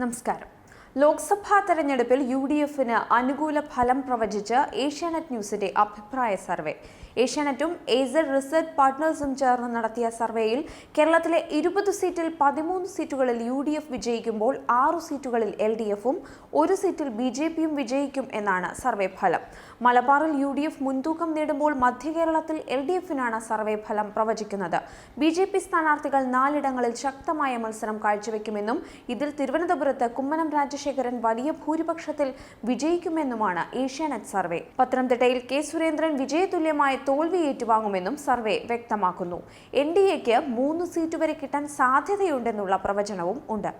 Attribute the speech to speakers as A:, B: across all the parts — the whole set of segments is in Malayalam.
A: നമസ്കാരം. ലോക്സഭാ തെരഞ്ഞെടുപ്പിൽ യു ഡി എഫിന് അനുകൂല ഫലം പ്രവചിച്ച് ഏഷ്യാനെറ്റ് ന്യൂസിന്റെ അഭിപ്രായ സർവേ. ഏഷ്യാനെറ്റും ഏസർ റിസർച്ച് പാർട്ട്നേഴ്സും ചേർന്ന് നടത്തിയ സർവേയിൽ കേരളത്തിലെ ഇരുപത് സീറ്റിൽ പതിമൂന്ന് സീറ്റുകളിൽ യു ഡി എഫ് വിജയിക്കുമ്പോൾ ആറു സീറ്റുകളിൽ എൽ ഡി എഫും ഒരു സീറ്റിൽ ബി ജെ പിയും വിജയിക്കും എന്നാണ് സർവേ ഫലം. മലബാറിൽ യു ഡി എഫ് മുൻതൂക്കം നേടുമ്പോൾ മധ്യ കേരളത്തിൽ എൽ ഡി എഫിനാണ് സർവേ ഫലം പ്രവചിക്കുന്നത്. ബി ജെ പി സ്ഥാനാർത്ഥികൾ നാലിടങ്ങളിൽ ശക്തമായ മത്സരം കാഴ്ചവെക്കുമെന്നും ഇതിൽ തിരുവനന്തപുരത്ത് കുമ്മനം രാജശേഖരൻ വലിയ ഭൂരിപക്ഷത്തിൽ വിജയിക്കുമെന്നുമാണ് ഏഷ്യാനെറ്റ് സർവേ. പത്തനംതിട്ടയിൽ കെ സുരേന്ദ്രൻ വിജയതുല്യമായ തോൽവി ഏറ്റുവാങ്ങുമെന്നും സർവേ വ്യക്തമാക്കുന്നു. എൻ ഡി എക്ക് മൂന്ന് സീറ്റ് വരെ കിട്ടാൻ സാധ്യതയുണ്ടെന്നുള്ള പ്രവചനവും ഉണ്ട്.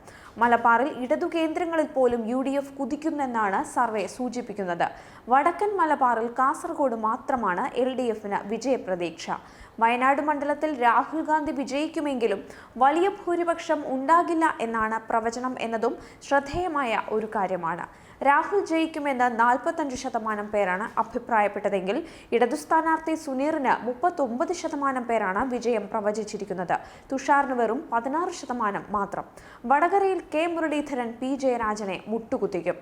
A: മലബാറിൽ ഇടതു കേന്ദ്രങ്ങളിൽ പോലും യു ഡി എഫ് കുതിക്കുന്നെന്നാണ് സർവേ സൂചിപ്പിക്കുന്നത്. വടക്കൻ മലബാറിൽ കാസർഗോഡ് മാത്രമാണ് എൽ ഡി എഫിന് വിജയപ്രതീക്ഷ. വയനാട് മണ്ഡലത്തിൽ രാഹുൽ ഗാന്ധി വിജയിക്കുമെങ്കിലും വലിയ ഭൂരിപക്ഷം ഉണ്ടാകില്ല എന്നാണ് പ്രവചനം എന്നതും ശ്രദ്ധേയമായ ഒരു കാര്യമാണ്. രാഹുൽ ജയിക്കുമെന്ന് നാൽപ്പത്തഞ്ച് ശതമാനം പേരാണ് അഭിപ്രായപ്പെട്ടതെങ്കിൽ ഇടതു സ്ഥാനാർത്ഥി സുനീറിന് മുപ്പത്തൊമ്പത് ശതമാനം പേരാണ് വിജയം പ്രവചിച്ചിരിക്കുന്നത്. തുഷാറിന് വെറും പതിനാറ് ശതമാനം മാത്രം. വടകരയിൽ കെ മുരളീധരൻ പി ജയരാജനെ മുട്ടുകുത്തിക്കും.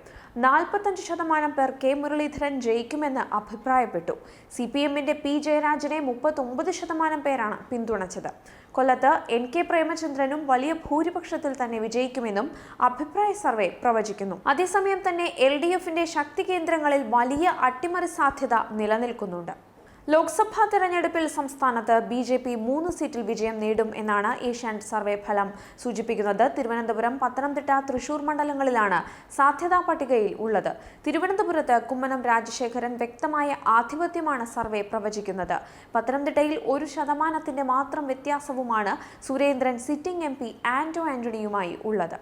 A: നാൽപ്പത്തഞ്ച് ശതമാനം പേർ കെ മുരളീധരൻ ജയിക്കുമെന്ന് അഭിപ്രായപ്പെട്ടു. സി പി എമ്മിന്റെ പി ജയരാജനെ മുപ്പത്തൊമ്പത് ശതമാനം പേരാണ് പിന്തുണച്ചത്. കൊല്ലത്ത് എൻ കെ പ്രേമചന്ദ്രനും വലിയ ഭൂരിപക്ഷത്തിൽ തന്നെ വിജയിക്കുമെന്നും അഭിപ്രായ സർവേ പ്രവചിക്കുന്നു. അതേസമയം തന്നെ എൽ ഡി എഫിന്റെ ശക്തി കേന്ദ്രങ്ങളിൽ വലിയ അട്ടിമറി സാധ്യത നിലനിൽക്കുന്നുണ്ട്. ലോക്സഭാ തെരഞ്ഞെടുപ്പിൽ സംസ്ഥാനത്ത് ബി ജെ പി മൂന്ന് സീറ്റിൽ വിജയം നേടും എന്നാണ് ഏഷ്യാനെറ്റ് സർവേ ഫലം സൂചിപ്പിക്കുന്നത്. തിരുവനന്തപുരം പത്തനംതിട്ട തൃശൂർ മണ്ഡലങ്ങളിലാണ് സാധ്യതാ പട്ടികയിൽ ഉള്ളത്. തിരുവനന്തപുരത്ത് കുമ്മനം രാജശേഖരൻ വ്യക്തമായ ആധിപത്യമാണ് സർവേ പ്രവചിക്കുന്നത്. പത്തനംതിട്ടയിൽ ഒരു ശതമാനത്തിന്റെ മാത്രം വ്യത്യാസവുമാണ് സുരേന്ദ്രൻ സിറ്റിംഗ് എം ആന്റോ ആന്റണിയുമായി ഉള്ളത്.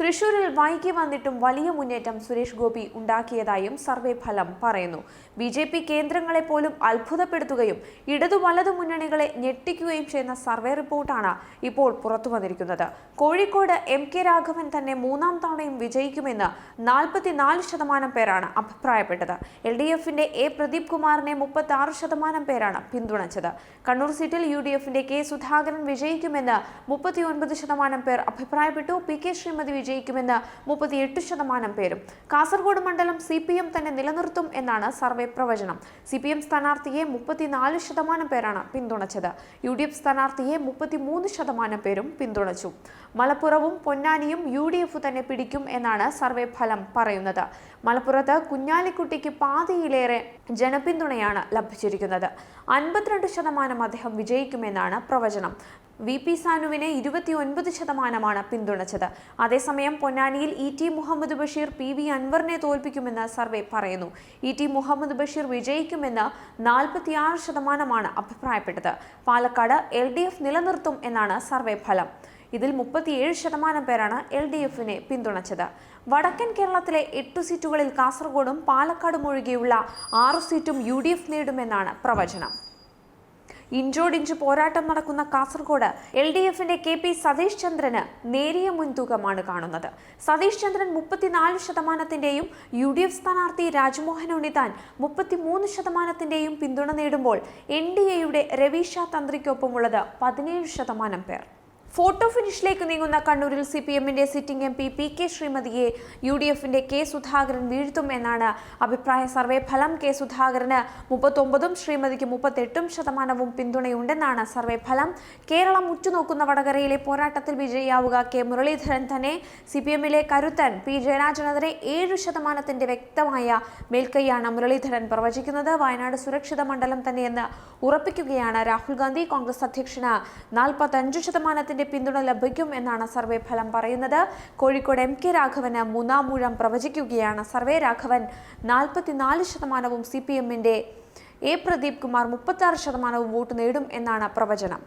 A: തൃശൂരിൽ വൈകി വന്നിട്ടും വലിയ മുന്നേറ്റം സുരേഷ് ഗോപി ഉണ്ടാക്കിയതായും സർവേ ഫലം പറയുന്നു. ബി ജെ പി കേന്ദ്രങ്ങളെ പോലും അത്ഭുതപ്പെടുത്തുകയും ഇടതു വലതു മുന്നണികളെ ഞെട്ടിക്കുകയും ചെയ്യുന്ന സർവേ റിപ്പോർട്ടാണ് ഇപ്പോൾ പുറത്തു വന്നിരിക്കുന്നത്. കോഴിക്കോട് എം കെ രാഘവൻ തന്നെ മൂന്നാം തവണയും വിജയിക്കുമെന്ന് നാൽപ്പത്തിനാല് ശതമാനം പേരാണ് അഭിപ്രായപ്പെട്ടത്. എൽ ഡി എഫിന്റെ എ പ്രദീപ് കുമാറിനെ മുപ്പത്തി ആറ് ശതമാനം പേരാണ് പിന്തുണച്ചത്. കണ്ണൂർ സീറ്റിൽ യു ഡി എഫിന്റെ കെ സുധാകരൻ വിജയിക്കുമെന്ന് മുപ്പത്തിയൊൻപത് ശതമാനം പേർ അഭിപ്രായപ്പെട്ടു. പി കെ ശ്രീമതി വിജയിക്കുമെന്ന് മുപ്പത്തിയെട്ട് ശതമാനം പേരും. കാസർഗോഡ് മണ്ഡലം സി പി എം തന്നെ നിലനിർത്തും എന്നാണ് സർവേ പ്രവചനം. സി പി എം സ്ഥാനാർത്ഥിയെ മുപ്പത്തിനാല് ശതമാനം പേരാണ് പിന്തുണച്ചത്. യു ഡി എഫ് സ്ഥാനാർത്ഥിയെ മുപ്പത്തിമൂന്ന് ശതമാനം പേരും പിന്തുണച്ചു. മലപ്പുറവും പൊന്നാനിയും യു ഡി എഫ് തന്നെ പിടിക്കും എന്നാണ് സർവേ ഫലം പറയുന്നത്. മലപ്പുറത്ത് കുഞ്ഞാലിക്കുട്ടിക്ക് പാതിയിലേറെ ജനപിന്തുണയാണ് ലഭിച്ചിരിക്കുന്നത്. അൻപത്തിരണ്ട് ശതമാനം അദ്ദേഹം വിജയിക്കുമെന്നാണ് പ്രവചനം. വി പി സാനുവിനെ ഇരുപത്തിയൊൻപത് ശതമാനമാണ് പിന്തുണച്ചത്. അതേസമയം പൊന്നാനിയിൽ E T Muhammad Basheer P V അൻവറിനെ തോൽപ്പിക്കുമെന്ന് സർവേ പറയുന്നു. ഇ ടി മുഹമ്മദ് ബഷീർ വിജയിക്കുമെന്ന് നാൽപ്പത്തിയാറ് ശതമാനമാണ് അഭിപ്രായപ്പെട്ടത്. പാലക്കാട് എൽ ഡി എഫ് നിലനിർത്തും എന്നാണ് സർവേ ഫലം. ഇതിൽ മുപ്പത്തിയേഴ് ശതമാനം പേരാണ് എൽ ഡി എഫിനെ പിന്തുണച്ചത്. വടക്കൻ കേരളത്തിലെ എട്ടു സീറ്റുകളിൽ കാസർഗോഡും പാലക്കാടും ഒഴികെയുള്ള ആറു സീറ്റും യു ഡി എഫ് നേടുമെന്നാണ് പ്രവചനം. ഇഞ്ചോടിഞ്ച് പോരാട്ടം നടക്കുന്ന കാസർഗോഡ് എൽ ഡി എഫിന്റെ കെ പി സതീഷ് ചന്ദ്രന് നേരിയ മുൻതൂക്കമാണ് കാണുന്നത്. സതീഷ് ചന്ദ്രൻ മുപ്പത്തിനാല് ശതമാനത്തിന്റെയും യു ഡി എഫ് സ്ഥാനാർത്ഥി രാജ്മോഹൻ ഉണ്ണിത്താൻ മുപ്പത്തിമൂന്ന് ശതമാനത്തിന്റെയും പിന്തുണ നേടുമ്പോൾ എൻ ഡി എയുടെ രവീഷ തന്ത്രിക്കൊപ്പമുള്ളത് പതിനേഴ് ശതമാനം പേർ. ഫോട്ടോ ഫിനിഷിലേക്ക് നീങ്ങുന്ന കണ്ണൂരിൽ സി പി എമ്മിന്റെ sitting M P P K ശ്രീമതിയെ U D എഫിന്റെ കെ സുധാകരൻ വീഴ്ത്തും എന്നാണ് അഭിപ്രായ സർവേ ഫലം. കെ സുധാകരന് മുപ്പത്തൊമ്പതും ശ്രീമതിക്ക് മുപ്പത്തെട്ടും ശതമാനവും പിന്തുണയുണ്ടെന്നാണ് സർവേ ഫലം. കേരളം ഉറ്റുനോക്കുന്ന വടകരയിലെ പോരാട്ടത്തിൽ വിജയിയാവുക കെ മുരളീധരൻ തന്നെ. സി പി എമ്മിലെ കരുത്തൻ പി ജയരാജനെതിരെ ഏഴു ശതമാനത്തിന്റെ വ്യക്തമായ മേൽക്കൈയാണ് മുരളീധരൻ പ്രവചിക്കുന്നത്. വയനാട് സുരക്ഷിത മണ്ഡലം തന്നെയെന്ന് ഉറപ്പിക്കുകയാണ് രാഹുൽ ഗാന്ധി. കോൺഗ്രസ് അധ്യക്ഷന് നാൽപ്പത്തഞ്ച് ശതമാനത്തിന്റെ പിന്തുണ ലഭിക്കും എന്നാണ് സർവേ ഫലം പറയുന്നത്. കോഴിക്കോട് എം കെ രാഘവന് മൂന്നാം മൂഴം പ്രവചിക്കുകയാണ് സർവേ. രാഘവൻ നാൽപ്പത്തിനാല് ശതമാനവും സി പി എമ്മിന്റെ എ പ്രദീപ് കുമാർ മുപ്പത്തി ശതമാനവും വോട്ട് നേടും എന്നാണ് പ്രവചനം.